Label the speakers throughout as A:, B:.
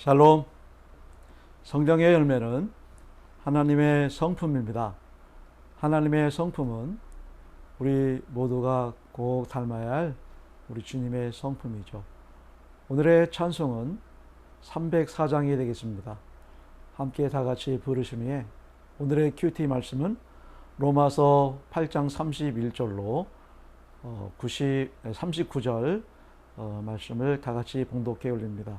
A: 샬롬. 성경의 열매는 하나님의 성품입니다. 하나님의 성품은 우리 모두가 꼭 닮아야 할 우리 주님의 성품이죠. 오늘의 찬송은 304장이 되겠습니다. 함께 다 같이 부르시며 오늘의 큐티 말씀은 로마서 8장 31절로 90, 39절 어, 말씀을 다 같이 봉독해 올립니다.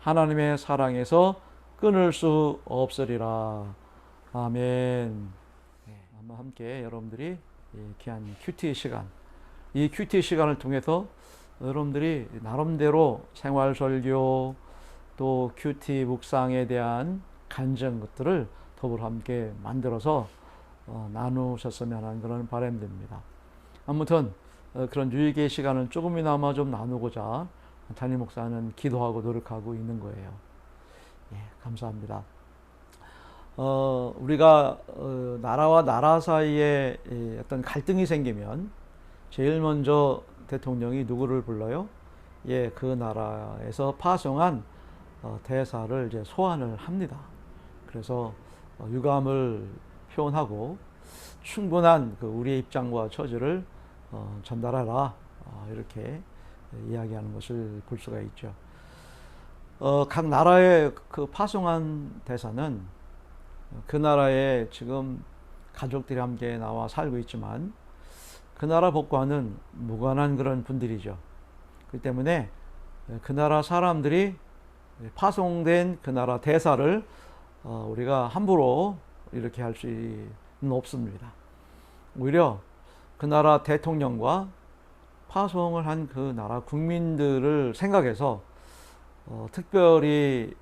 B: 하나님의 사랑에서 끊을 수 없으리라. 아멘. 네, 한번 함께 여러분들이 이 귀한 큐티 시간, 이 큐티 시간을 통해서 여러분들이 나름대로 생활 설교 또 큐티 묵상에 대한 간증 것들을 더불어 함께 만들어서 어, 나누셨으면 하는 그런 바람입니다. 아무튼 어, 그런 유익의 시간을 조금이나마 좀 나누고자 담임 목사는 기도하고 노력하고 있는 거예요. 예, 감사합니다. 어, 우리가 어, 나라와 나라 사이에 이 어떤 갈등이 생기면 제일 먼저 대통령이 누구를 불러요? 예, 그 나라에서 파송한 어, 대사를 이제 소환을 합니다. 그래서 어, 유감을 표현하고 충분한 그 우리의 입장과 처지를 어, 전달하라 어, 이렇게 이야기하는 것을 볼 수가 있죠. 어, 각 나라의 그 파송한 대사는 그 나라에 지금 가족들이 함께 나와 살고 있지만 그 나라 복과는 무관한 그런 분들이죠. 그 때문에 그 나라 사람들이 파송된 그 나라 대사를 어, 우리가 함부로 이렇게 할 수는 없습니다. 오히려 그 나라 대통령과 파송을 한 그 나라 국민들을 생각해서 어, 특별히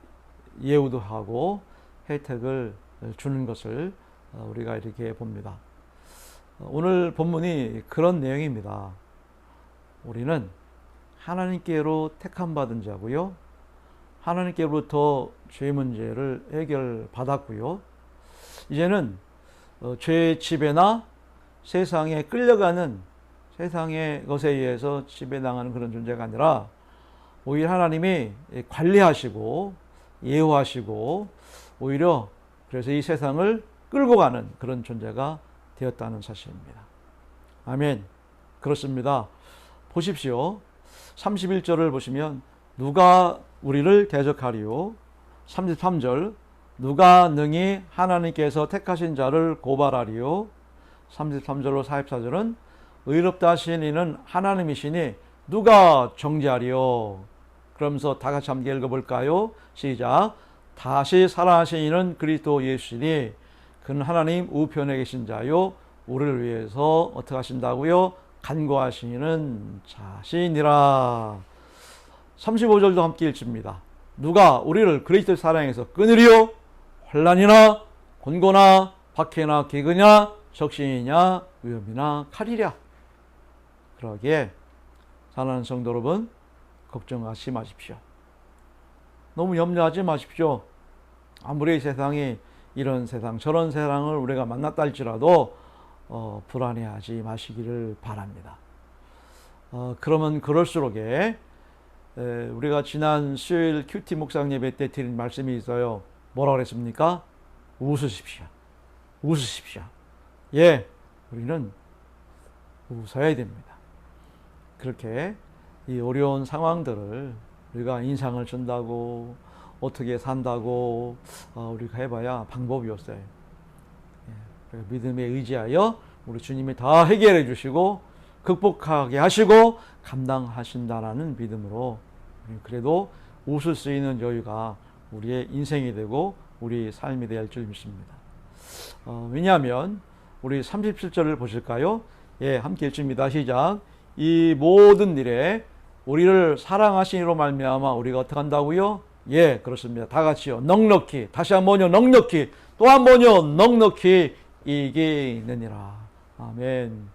B: 예우도 하고 혜택을 주는 것을 어, 우리가 이렇게 봅니다. 어, 오늘 본문이 그런 내용입니다. 우리는 하나님께로 택함 받은 자고요. 하나님께로부터 죄 문제를 해결받았고요. 이제는 어, 죄의 지배나 세상에 끌려가는 세상의 것에 의해서 지배당하는 그런 존재가 아니라 오히려 하나님이 관리하시고 예우하시고 오히려 그래서 이 세상을 끌고 가는 그런 존재가 되었다는 사실입니다. 아멘. 그렇습니다. 보십시오. 31절을 보시면 누가 우리를 대적하리요. 33절 누가 능히 하나님께서 택하신 자를 고발하리요. 33절로 44절은 의롭다 하신 이는 하나님이시니 누가 정죄하리요. 그러면서 다 같이 함께 읽어볼까요? 시작. 다시 살아나신 이는 그리스도 예수니 그는 하나님 우편에 계신 자요 우리를 위해서 어떻게 하신다고요? 간구하시는 자신이라. 35절도 함께 읽습니다. 누가 우리를 그리스도 사랑해서 끊으리요? 환란이나 곤고나 박해나 기근이나 적신이냐 위험이나 칼이랴. 그러기에 사랑하는 성도 여러분 걱정하지 마십시오. 너무 염려하지 마십시오. 아무리 세상이 이런 세상 저런 세상을 우리가 만났다 할지라도 어, 불안해하지 마시기를 바랍니다. 어, 그러면 그럴수록에 에, 우리가 지난 수요일 큐티 묵상 예배 때 드린 말씀이 있어요. 뭐라 그랬습니까? 웃으십시오. 웃으십시오. 예, 우리는 웃어야 됩니다. 그렇게 이 어려운 상황들을 우리가 인상을 준다고 어떻게 산다고 어, 우리가 해봐야 방법이 없어요. 예, 믿음에 의지하여 우리 주님이 다 해결해 주시고 극복하게 하시고 감당하신다라는 믿음으로 우리 그래도 웃을 수 있는 여유가 우리의 인생이 되고 우리 삶이 될 줄 믿습니다. 어, 왜냐하면 우리 37절을 보실까요? 예, 함께 읽습니다. 시작. 이 모든 일에 우리를 사랑하시니로 말미암아 우리가 어떻게 한다고요? 예, 그렇습니다. 다 같이요. 넉넉히 다시 한 번요. 넉넉히 또 한 번요. 넉넉히 이기느니라. 아멘.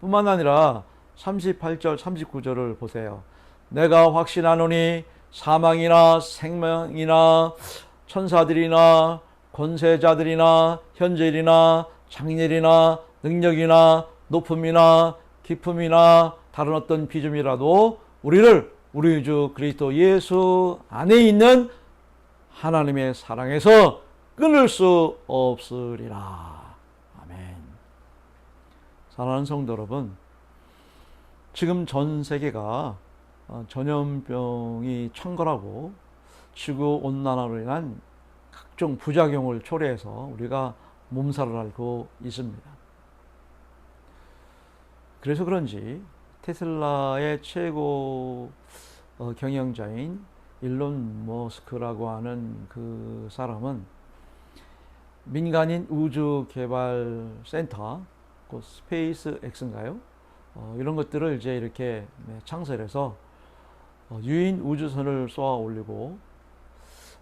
B: 뿐만 아니라 38절, 39절을 보세요. 내가 확신하노니 사망이나 생명이나 천사들이나 권세자들이나 현재일이나 장렬이나 능력이나 높음이나 깊음이나 다른 어떤 비점이라도 우리를 우리 주 그리스도 예수 안에 있는 하나님의 사랑에서 끊을 수 없으리라. 아멘. 사랑하는 성도 여러분, 지금 전 세계가 어, 전염병이 창궐하고 지구 온난화로 인한 각종 부작용을 초래해서 우리가 몸살을 앓고 있습니다. 그래서 그런지 테슬라의 최고 어, 경영자인 일론 머스크라고 하는 그 사람은 민간인 우주 개발 센터, 그 스페이스 X인가요? 어, 이런 것들을 이제 이렇게 네, 창설해서 어, 유인 우주선을 쏘아 올리고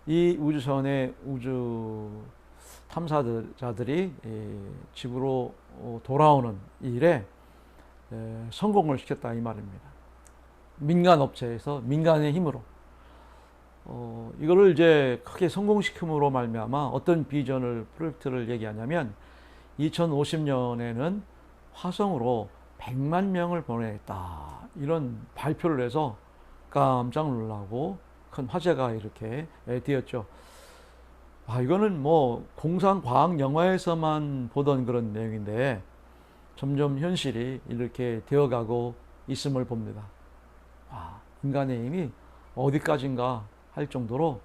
B: 이 우주선의 우주 탐사자들이 이 지구로 어, 돌아오는 일에 에, 성공을 시켰다 이 말입니다. 민간 업체에서 민간의 힘으로 어, 이거를 이제 크게 성공시킴으로 말미암아 어떤 비전을 프로젝트를 얘기하냐면 2050년에는 화성으로 100만 명을 보내겠다 이런 발표를 해서 깜짝 놀라고 큰 화제가 이렇게 예, 되었죠. 아 이거는 뭐 공상 과학 영화에서만 보던 그런 내용인데 점점 현실이 이렇게 되어가고 있음을 봅니다. 아, 인간의 힘이 어디까지인가 할 정도로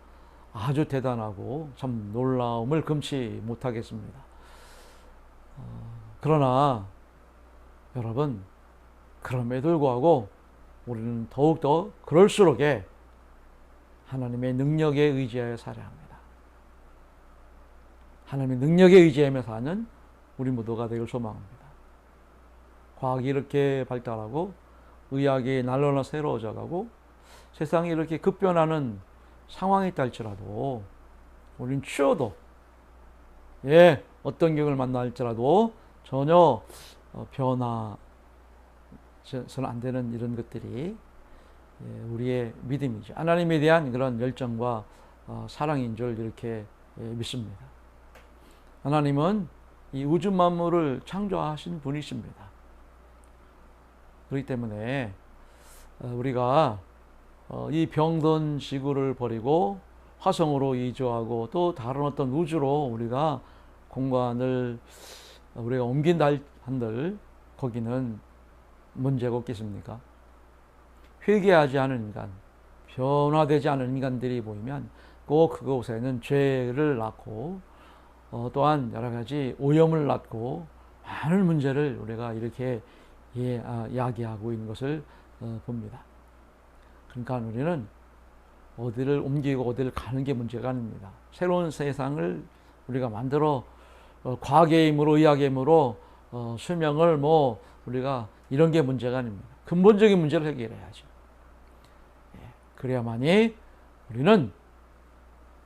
B: 아주 대단하고 참 놀라움을 금치 못하겠습니다. 어, 그러나 여러분 그럼에도 불구하고 우리는 더욱더 그럴수록에 하나님의 능력에 의지하여 살아야 합니다. 하나님의 능력에 의지하며 사는 우리 모두가 되길 소망합니다. 과학이 이렇게 발달하고 의학이 날로나 새로워져 가고 세상이 이렇게 급변하는 상황에 있다 할지라도 우리는 추워도 예 어떤 경을 만나 할지라도 전혀 어, 변화서는 안 되는 이런 것들이 예, 우리의 믿음이죠. 하나님에 대한 그런 열정과 어, 사랑인 줄 이렇게 예, 믿습니다. 하나님은 이 우주 만물을 창조하신 분이십니다. 그렇기 때문에 어, 우리가 어, 이 병든 지구를 버리고 화성으로 이주하고 또 다른 어떤 우주로 우리가 공간을 우리가 옮긴다 한들 거기는 문제가 없겠습니까? 회개하지 않은 인간, 변화되지 않은 인간들이 보이면 꼭 그곳에는 죄를 낳고 어, 또한 여러 가지 오염을 낳고 많은 문제를 우리가 이렇게 예, 아, 야기하고 있는 것을 어, 봅니다. 그러니까 우리는 어디를 옮기고 어디를 가는 게 문제가 아닙니다. 새로운 세상을 우리가 만들어 어, 과학의 힘으로 의학의 힘으로 어, 수명을 뭐 우리가 이런 게 문제가 아닙니다. 근본적인 문제를 해결해야죠. 예, 그래야만이 우리는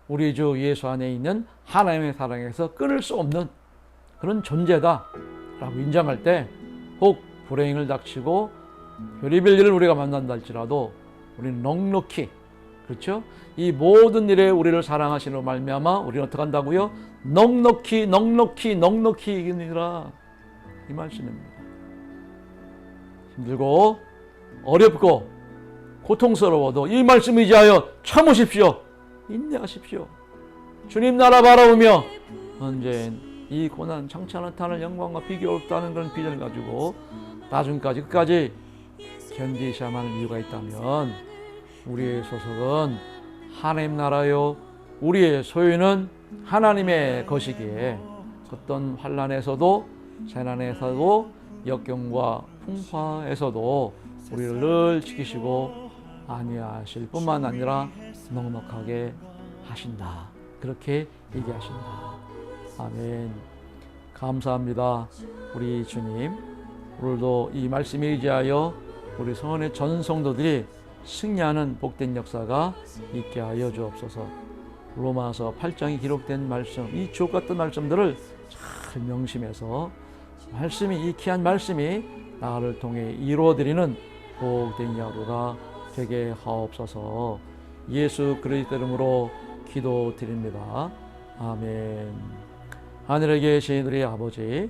B: 우리 주 예수 안에 있는 하나님의 사랑에서 끊을 수 없는 그런 존재다라고 인정할 때혹 불행을 닥치고 별의별 일을 우리가 만난다 할지라도 우리는 넉넉히 그렇죠? 이 모든 일에 우리를 사랑하시는 말미암아 우리는 어떻게 한다고요? 넉넉히 넉넉히 넉넉히 이기니라 이 말씀입니다. 힘들고 어렵고 고통스러워도 이 말씀 의지하여 참으십시오. 인내하십시오. 주님 나라 바라보며 언젠 이 고난 창찬한 탄을 영광과 비교 없다는 그런 비전을 가지고 나중까지 끝까지 견디셔야만 할 이유가 있다면 우리의 소속은 하나님 나라요 우리의 소유는 하나님의 것이기에 어떤 환란에서도 재난에서도 역경과 풍파에서도 우리를 늘 지키시고 안위하실 뿐만 아니라 넉넉하게 하신다. 그렇게 얘기하신다. 아멘. 감사합니다. 우리 주님. 오늘도 이 말씀에 의지하여 우리 성원의 전 성도들이 승리하는 복된 역사가 있게 하여 주옵소서. 로마서 8장에 기록된 말씀, 이 주옥 같은 말씀들을 잘 명심해서 말씀이 이 귀한 말씀이 나를 통해 이루어드리는 복된 하루가 되게 하옵소서. 예수 그리스도 이름으로 기도드립니다. 아멘. 하늘에 계신 우리 아버지,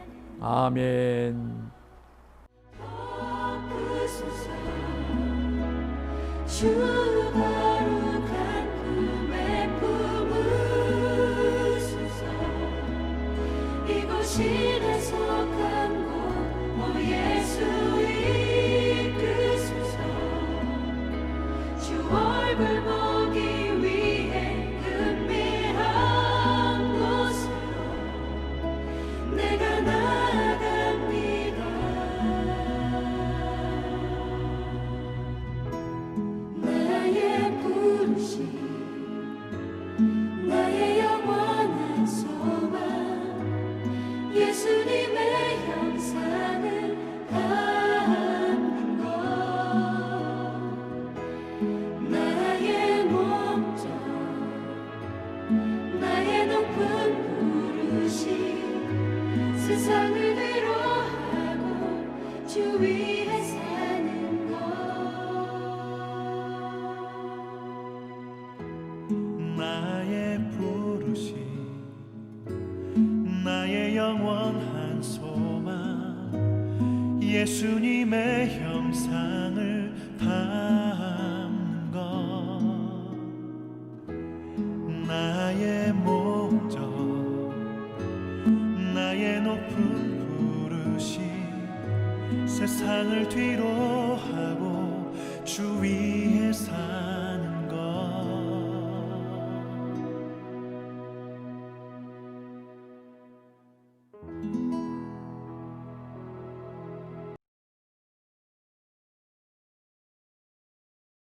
B: 아멘.
A: 품으소서 이곳이
C: 예수님의 형상을 담는 것 나의 목적 나의 높은 부르심 세상을 뒤로 하고 주 위에 사는